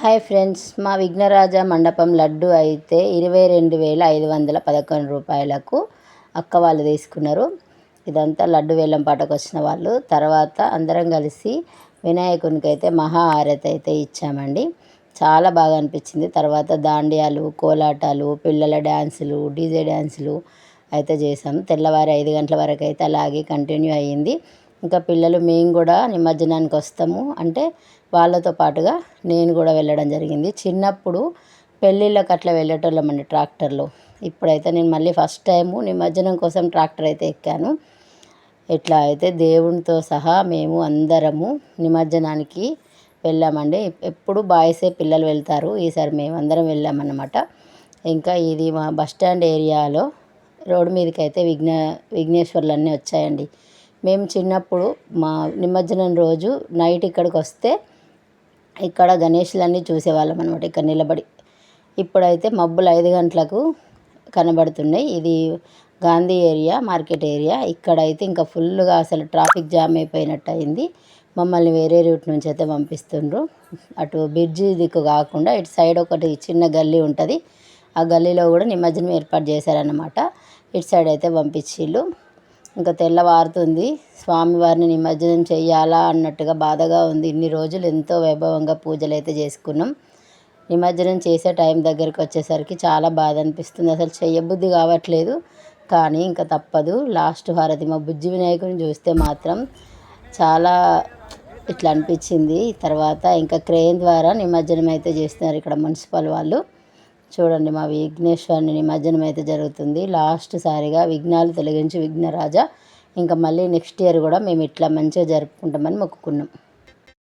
Hi friends మా విఘ్నరాజ మండపం లడ్డు అయితే ఇరవై రెండు వేల ఐదు వందల పదకొండు రూపాయలకు అక్క వాళ్ళు తీసుకున్నారు. ఇదంతా లడ్డు వేలం పాటకు వచ్చిన వాళ్ళు. తర్వాత అందరం కలిసి వినాయకునికి అయితే మహా హారతి అయితే ఇచ్చామండి. చాలా బాగా అనిపించింది. తర్వాత దాండియాలు కోలాటాలు పిల్లల డ్యాన్సులు డీజే డ్యాన్సులు అయితే చేసాం తెల్లవారి ఐదు గంటల వరకు అయితే అలాగే కంటిన్యూ అయ్యింది. ఇంకా పిల్లలు మేము కూడా నిమజ్జనానికి వస్తాము. అంటే వాళ్ళతో పాటుగా నేను కూడా వెళ్ళడం జరిగింది. చిన్నప్పుడు పెళ్ళిళ్ళకి అట్లా వెళ్ళేటోళ్ళమండి ట్రాక్టర్లో. ఇప్పుడైతే నేను మళ్ళీ ఫస్ట్ టైము నిమజ్జనం కోసం ట్రాక్టర్ అయితే ఎక్కాను. ఇట్లా అయితే దేవునితో సహా మేము అందరము నిమజ్జనానికి వెళ్ళామండి. ఎప్పుడు బాయ్సే పిల్లలు వెళ్తారు. ఈసారి మేము అందరం వెళ్ళామన్నమాట. ఇంకా ఇది మా బస్ స్టాండ్ ఏరియాలో రోడ్డు మీదకి అయితే విఘ్న విఘ్నేశ్వర్లు అన్నీ వచ్చాయండి. మేము చిన్నప్పుడు మా నిమజ్జనం రోజు నైట్ ఇక్కడికి వస్తే ఇక్కడ గణేషులన్నీ చూసేవాళ్ళం అనమాట ఇక్కడ నిలబడి. ఇప్పుడైతే మబ్బులు ఐదు గంటలకు కనబడుతున్నాయి. ఇది గాంధీ ఏరియా మార్కెట్ ఏరియా. ఇక్కడైతే ఇంకా ఫుల్గా అసలు ట్రాఫిక్ జామ్ అయిపోయినట్టు అయింది. మమ్మల్ని వేరే రూట్ నుంచి అయితే పంపిస్తుండ్రు. అటు బ్రిడ్జి దిక్కు కాకుండా ఇటు సైడ్ ఒకటి చిన్న గల్లీ ఉంటుంది. ఆ గల్లీలో కూడా నిమజ్జనం ఏర్పాటు చేశారన్నమాట. ఇటు సైడ్ అయితే పంపించిళ్ళు. ఇంకా తెల్లవారుతుంది. స్వామివారిని నిమజ్జనం చేయాలా అన్నట్టుగా బాధగా ఉంది. ఇన్ని రోజులు ఎంతో వైభవంగా పూజలు అయితే చేసుకున్నాం. నిమజ్జనం చేసే టైం దగ్గరికి వచ్చేసరికి చాలా బాధ అనిపిస్తుంది. అసలు చెయ్యబుద్ధి కావట్లేదు. కానీ ఇంకా తప్పదు. లాస్ట్ హారతి మా బుజ్జి వినాయకుని చూస్తే మాత్రం చాలా ఇట్లా అనిపించింది. తర్వాత ఇంకా క్రేన్ ద్వారా నిమజ్జనం అయితే చేస్తున్నారు ఇక్కడ మున్సిపల్ వాళ్ళు. చూడండి మా విఘ్నేశ్వరుని నిమజ్జనం అయితే జరుగుతుంది. లాస్ట్ సారిగా విఘ్నాలు తొలగించి విఘ్నరాజా. ఇంకా మళ్ళీ నెక్స్ట్ ఇయర్ కూడా మేము ఇట్లా మంచిగా జరుపుకుంటామని మొక్కుకున్నాం.